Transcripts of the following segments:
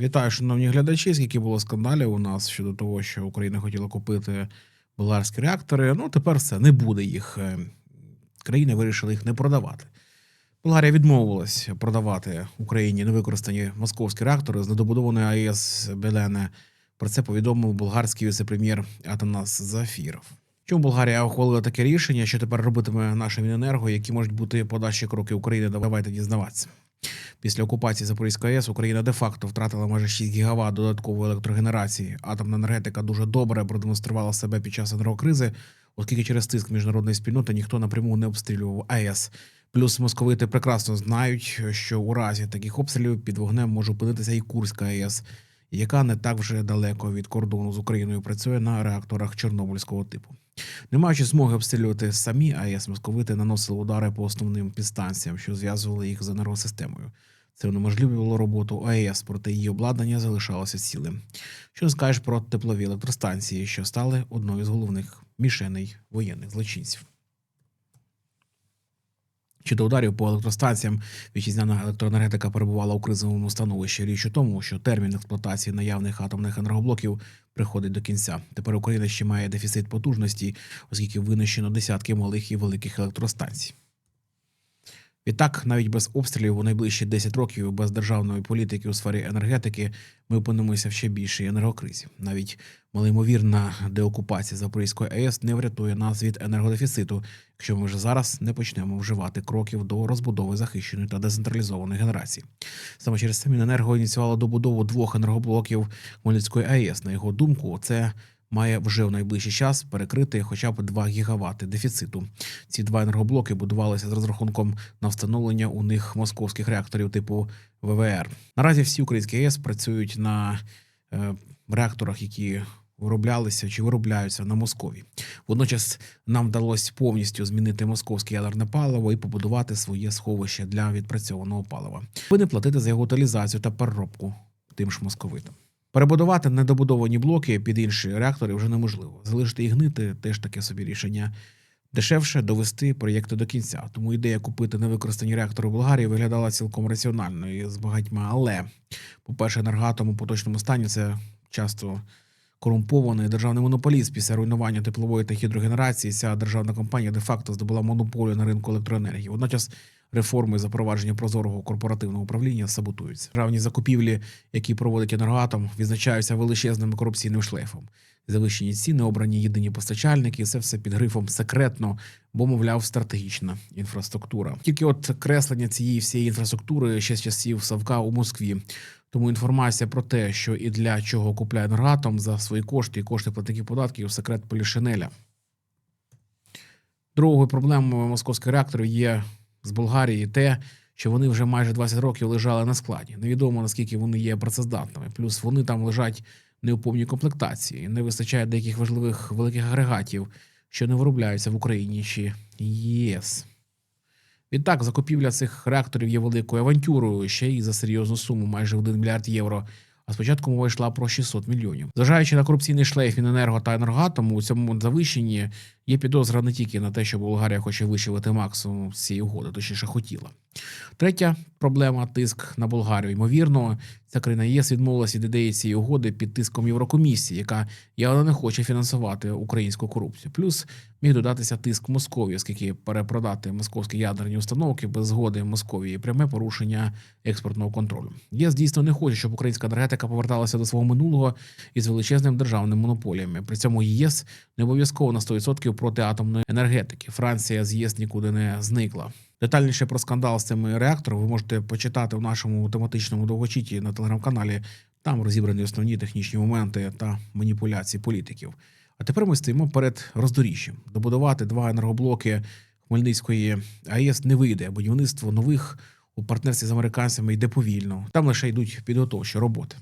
Вітаю, шановні глядачі. Скільки було скандалів у нас щодо того, що Україна хотіла купити болгарські реактори. Ну тепер все не буде їх. Е, Країни вирішили їх не продавати. Болгарія відмовилась продавати Україні невикористані московські реактори з недобудованої АЕС Белене. Про це повідомив болгарський віце-прем'єр Атанас Зафіров. Чому Болгарія ухвалила таке рішення, що тепер робитиме наша Міненерго, які можуть бути подальші кроки України? Давайте дізнаватися. Після окупації Запорізької АЕС Україна де-факто втратила майже 6 гігават додаткової електрогенерації. Атомна енергетика дуже добре продемонструвала себе під час енергокризи, оскільки через тиск міжнародної спільноти ніхто напряму не обстрілював АЕС. Плюс московити прекрасно знають, що у разі таких обстрілів під вогнем може опинитися і Курська АЕС, яка не так вже далеко від кордону з Україною працює на реакторах Чорнобильського типу. Не маючи змоги обстрілювати самі АЕС, московити наносили удари по основним підстанціям, що зв'язували їх з енергосистемою. Це унеможливлювало роботу АЕС, проте її обладнання залишалося цілим. Що скажеш про теплові електростанції, що стали одною з головних мішеней воєнних злочинців? Щодо ударів по електростанціям, вітчизняна електроенергетика перебувала у кризовому становищі. Річ у тому, що термін експлуатації наявних атомних енергоблоків приходить до кінця. Тепер Україна ще має дефіцит потужності, оскільки винищено десятки малих і великих електростанцій. Відтак, навіть без обстрілів у найближчі 10 років, без державної політики у сфері енергетики, ми опинимося в ще більшій енергокризі. Навіть малоймовірна деокупація Запорізької АЕС не врятує нас від енергодефіциту, якщо ми вже зараз не почнемо вживати кроків до розбудови захищеної та децентралізованої генерації. Саме через це Міненерго ініціювало добудову двох енергоблоків Хмельницької АЕС. На його думку, це має вже в найближчий час перекрити хоча б 2 гігавати дефіциту. Ці два енергоблоки будувалися з розрахунком на встановлення у них московських реакторів типу ВВР. Наразі всі українські АЕС працюють на е, реакторах, які вироблялися чи виробляються на Москові. Водночас нам вдалося повністю змінити московське ядерне паливо і побудувати своє сховище для відпрацьованого палива. Ви не платити за його утилізацію та переробку тим ж московитам. Перебудувати недобудовані блоки під інші реактори вже неможливо. Залишити і гнити теж таке собі рішення. Дешевше довести проєкти до кінця. Тому ідея купити невикористані реактори в Болгарії виглядала цілком раціональною з багатьма. Але, по-перше, енергоатом у поточному стані це часто корумпований державний монополіст після руйнування теплової та гідрогенерації. Ця державна компанія де-факто здобула монополію на ринку електроенергії. Водночас реформи запровадження прозорого корпоративного управління саботуються. Державні закупівлі, які проводить енергоатом, відзначаються величезним корупційним шлейфом. Завищені ціни, обрані єдині постачальники, це все під грифом секретно, бо мовляв стратегічна інфраструктура. Тільки от креслення цієї всієї інфраструктури ще з часів Савка у Москві. Тому інформація про те, що і для чого купляє енергоатом за свої кошти і кошти платників податків, секрет Полішинеля. Другою проблемою московських реакторів є з Болгарії те, що вони вже майже 20 років лежали на складі. Невідомо наскільки вони є працездатними. Плюс вони там лежать не у повній комплектації. Не вистачає деяких важливих великих агрегатів, що не виробляються в Україні чи ЄС. Відтак, закупівля цих реакторів є великою авантюрою ще й за серйозну суму, майже 1 мільярд євро. А спочатку мова йшла про 600 мільйонів. Зважаючи на корупційний шлейф Міненерго та енергоатому, у цьому завищенні є підозра не тільки на те, що Болгарія хоче вичавити максимум з цієї угоди, точніше хотіла. Третя проблема тиск на Болгарію. Ймовірно, ця країна ЄС відмовилася від ідеї цієї угоди під тиском Єврокомісії, яка явно не хоче фінансувати українську корупцію. Плюс міг додатися тиск Московії, оскільки перепродати московські ядерні установки без згоди Московії пряме порушення експортного контролю. ЄС дійсно не хоче, щоб українська енергетика поверталася до свого минулого із величезним державним монополіями. При цьому ЄС не обов'язково на 100% проти атомної енергетики. Франція з ЄС нікуди не зникла. Детальніше про скандал з цими реакторами ви можете почитати в нашому тематичному довгочіті на телеграм-каналі. Там розібрані основні технічні моменти та маніпуляції політиків. А тепер ми стоїмо перед роздоріжжям. Добудувати два енергоблоки Хмельницької АЕС не вийде. Будівництво нових у партнерстві з американцями йде повільно. Там лише йдуть підготовчі роботи.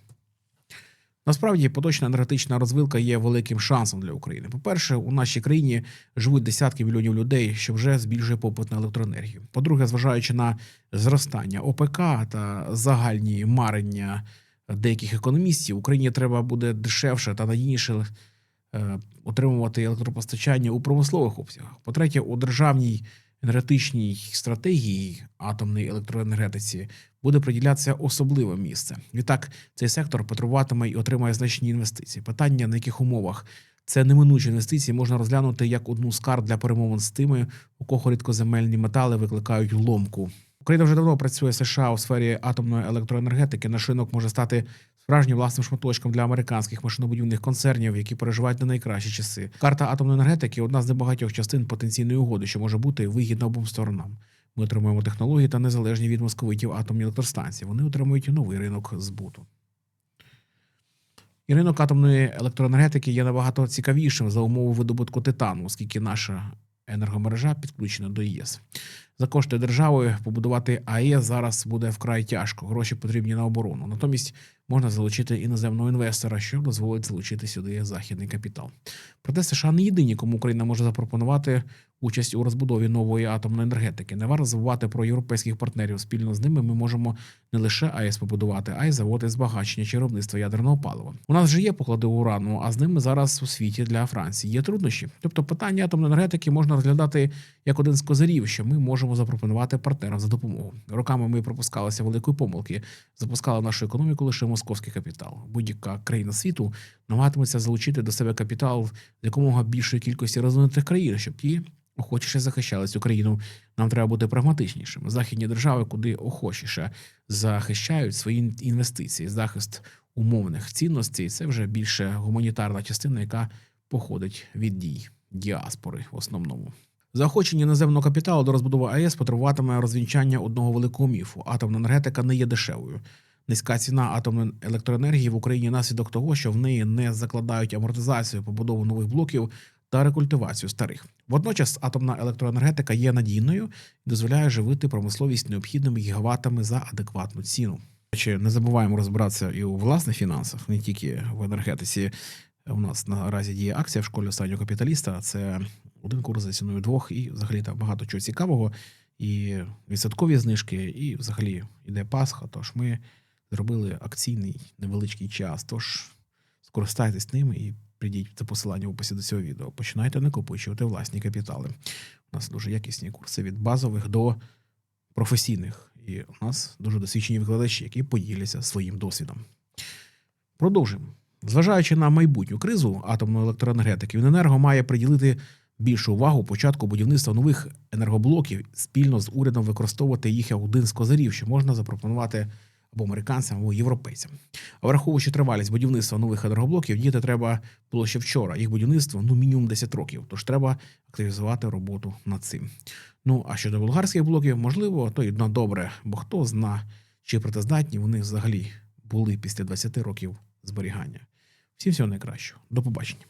Насправді, поточна енергетична розвилка є великим шансом для України. По-перше, у нашій країні живуть десятки мільйонів людей, що вже збільшує попит на електроенергію. По-друге, зважаючи на зростання ОПК та загальні марення деяких економістів, Україні треба буде дешевше та надійніше е, отримувати електропостачання у промислових обсягах. По-третє, у державній енергетичній стратегії атомної електроенергетиці буде приділятися особливе місце. Відтак, цей сектор потребуватиме і отримає значні інвестиції. Питання на яких умовах це неминучі інвестиції можна розглянути як одну з карт для перемовин з тими, у кого рідкоземельні метали викликають ломку. Україна вже давно працює США у сфері атомної електроенергетики. Наш ринок може стати справжнім власним шматочком для американських машинобудівних концернів, які переживають не найкращі часи. Карта атомної енергетики одна з небагатьох частин потенційної угоди, що може бути вигідна обом сторонам. Ми отримуємо технології та незалежні від московитів атомні електростанції. Вони отримують новий ринок збуту. І ринок атомної електроенергетики є набагато цікавішим за умови видобутку титану, оскільки наша енергомережа підключена до ЄС. За кошти держави побудувати АЕС зараз буде вкрай тяжко. Гроші потрібні на оборону. Натомість можна залучити іноземного інвестора, що дозволить залучити сюди західний капітал. Проте США не єдині, кому Україна може запропонувати участь у розбудові нової атомної енергетики. Не варто забувати про європейських партнерів. Спільно з ними ми можемо не лише АЕС побудувати, а й заводи збагачення чи виробництва ядерного палива. У нас вже є поклади урану, а з ними зараз у світі для Франції є труднощі. Тобто, питання атомної енергетики можна розглядати як один з козирів, що ми можемо запропонувати партнерам за допомогу. Роками ми пропускалися великої помилки, запускали нашу економіку лише московський капітал. Будь-яка країна світу намагатиметься залучити до себе капітал якомога більшої кількості розвинутих країн, щоб ті охочіше захищали цю країну. Нам треба бути прагматичнішими. Західні держави куди охочіше захищають свої інвестиції, захист умовних цінностей. Це вже більше гуманітарна частина, яка походить від дій діаспори в основному. Заохочення наземного капіталу до розбудови АЕС потребуватиме розвінчання одного великого міфу: атомна енергетика не є дешевою. Низька ціна атомної електроенергії в Україні наслідок того, що в неї не закладають амортизацію, побудову нових блоків та рекультивацію старих. Водночас атомна електроенергетика є надійною і дозволяє живити промисловість необхідними гігаватами за адекватну ціну. Чи не забуваємо розбиратися і у власних фінансах, не тільки в енергетиці. У нас наразі діє акція в школі останнього капіталіста. Це один курс за ціною двох, і взагалі там багато чого цікавого. І відсоткові знижки, і взагалі йде Пасха. Тож ми зробили акційний невеличкий час. Тож скористайтесь ними і прийдіть за посилання в описі до цього відео. Починайте накопичувати власні капітали. У нас дуже якісні курси від базових до професійних. І у нас дуже досвідчені викладачі, які поділяться своїм досвідом. Продовжимо. Зважаючи на майбутню кризу атомної електроенергетики, Міненерго має приділити більшу увагу початку будівництва нових енергоблоків спільно з урядом використовувати їх як один з козирів, що можна запропонувати або американцям, або європейцям. А враховуючи тривалість будівництва нових енергоблоків, діяти треба було ще вчора. Їх будівництво ну мінімум 10 років. Тож треба активізувати роботу над цим. Ну а щодо болгарських блоків, можливо, то й на добре, бо хто зна, чи притездатні вони взагалі були після 20 років зберігання. Всім всього найкращого. До побачення.